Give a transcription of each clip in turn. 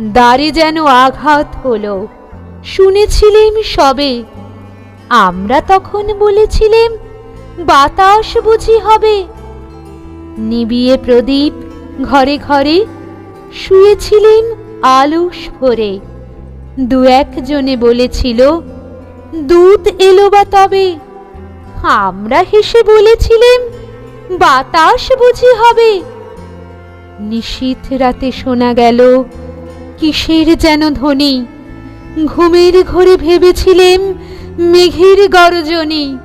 দ্বারে যেন আঘাত হলো। শুনেছিলেম সবে। আমরা তখন বলেছিলেম, বাতাস বুঝি হবে। নিবিয়ে প্রদীপ ঘরে ঘরে শুয়েছিলেন আলুস ভরে। দু একজনে বলেছিল, দুধ এলো বা তবে? আমরা হেসে বলেছিলেম, বাতাস বুঝি হবে। নিশীথ রাতে শোনা গেল কিসের যেন ধ্বনি? ঘুমের ঘরে ভেবেছিলেম মেঘের গর্জনী।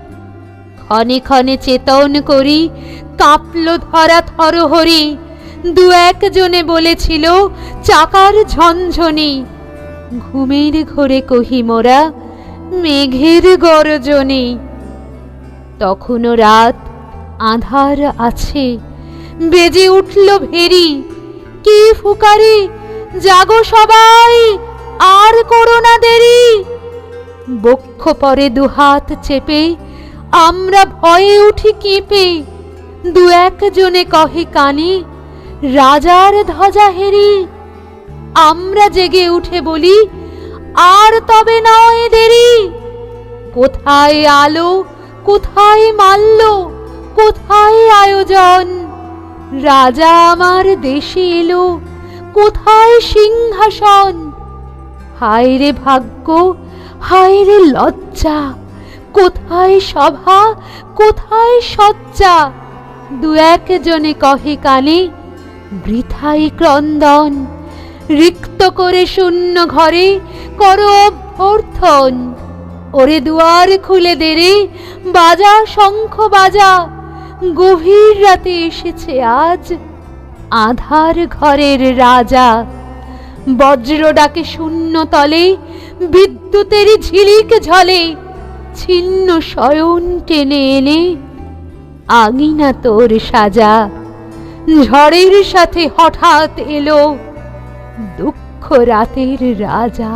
ক্ষণে ক্ষণে চেতন করি, কাঁপল ধরা থর থরহরি। দু একজনে বলেছিল, চাকার ঝনঝনি। ঘুমের ঘরে কহি মোরা, মেঘের গরজনী। তখনও রাত আধার আছে, বেজে উঠল ভেরি। কি ফুকারি জাগো সবাই, আর করো না দেরি। বক্ষ পরে দুহাত চেপে আমরা ভয়ে উঠি কেঁপে। দু একজনে কহে কানে, রাজার ধ্বজা হেরি, আমরা জেগে উঠে বলি, আর তবে নয় দেরি। কোথায় আলো, কোথায় মাল্য, কোথায় আয়োজন? রাজা আমার দেশে এলো কোথায় সিংহাসন? হায় রে ভাগ্য হায় রে লজ্জা। কোথায় সভা, কোথায় সজ্জা দু একজনে কহে কানে, বৃথাই ক্রন্দন। রিক্ত করে শূন্য ঘরে করো অভ্যর্থন। ওরে দুয়ার খুলে দেরে বাজা শঙ্খ বাজা। গভীর রাতে এসেছে আজ আধার ঘরের রাজা। বজ্র ডাকে শূন্য তলে বিদ্যুতেরই ঝিলিক ঝলে, ছিন্ন শয়ন টেনে এনে, আঙিনা তোর সাজা। ঝড়ের সাথে হঠাৎ এলো দুঃখ রাতের রাজা।